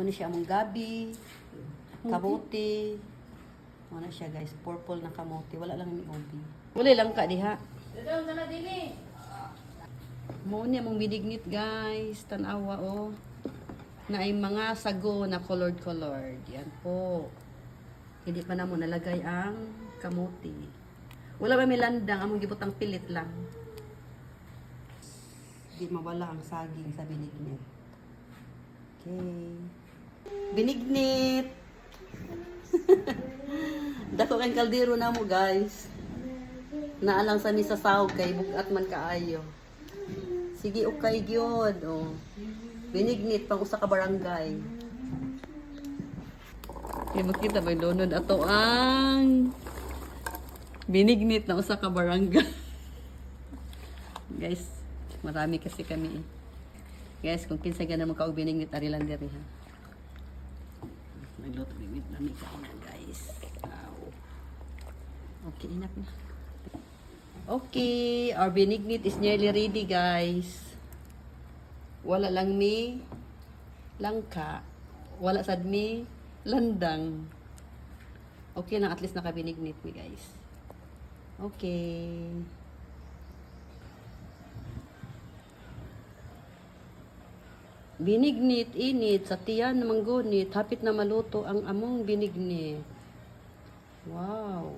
Mao ni siya among gabi, kamote. Mao na siya guys, purple na kamote. Wala lang ni ubi. Wala lang ka diha. Dadong sana dili. Mao ni among binignit guys, tanawa oh. Na ay mga sago na colored colored. Yan po. Hindi pa na mo nalagay ang kamote. Wala ba may landang, among gibutang pilit lang. Di mawala ang saging sa binignit. Okay. Binignit! Dako kang kaldero na mo guys. Naalang sa misa sahog kay bugat man kaayo. Sige okay gyud oh. Binignit pang usa ka barangay. Kaya makita ba donod ato ang binignit na usa ka barangay. Guys, marami kasi kami. eh. Guys, kung kinsa ganun mo ka og binignit ari lang ha. Nagluto binignit na mi kain guys. Wow. Okay, enough na. Okay, our binignit is nearly ready, guys. Wala lang mi langka. Wala sad mi landang. Okay na, at least nakabinignit mi, guys. Okay. Binignit, init, sa tiyan na manggunit, hapit na maluto ang among binignit. Wow.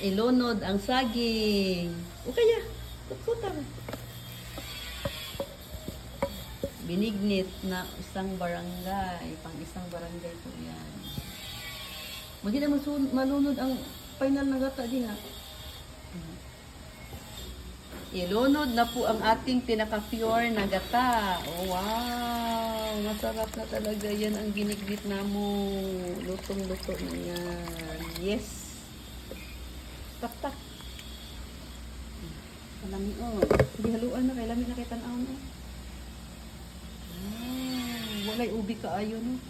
Ilunod ang saging. O kaya, tutsutan. Binignit na isang barangay. Pang isang barangay po yan. Hindi na masun- malunod ang final na gata diha. Ilunod na po ang ating pinaka-pure na gata. Oh, wow! Masarap na talaga yan ang ginignit na mo. Lutong-luto na yan. Yes! Tak, tak. Kalami, oh. Hindi haluan na. Kailangan na kay tanaw no? Wow! Walay ubi ka ayo, no?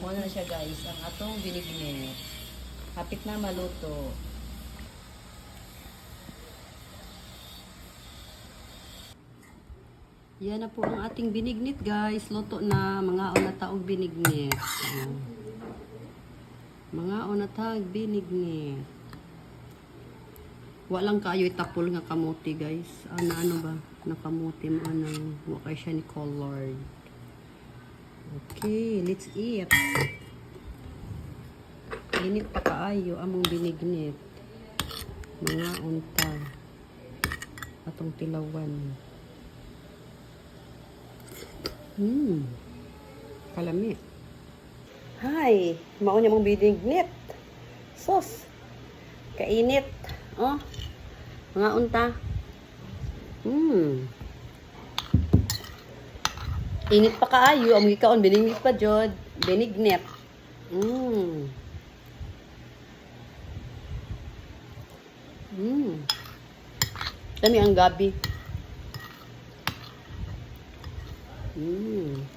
Muna na siya, guys. Ang atong binignit. Hapit na maluto. Yan na po ang ating binignit guys. Luto na mga onataog binignit. Ayan. Mga onatag binignit. Walang kayo itapol nga kamuti guys. Ano ano ba? Na kamuti mo anong wakay siya ni colored. Okay, let's eat. Init pa kaayo among binignit. Mga unta. Atong tilawan. Hmm. Kalami. Hi, mao niya mong binignit. Sos. Kainit. Oh. Mga unta. Hmm. Init pa kaayo, ang gikaon binignit pa jud, binignit. Hmm. Hmm. Dami ang gabi. 嗯。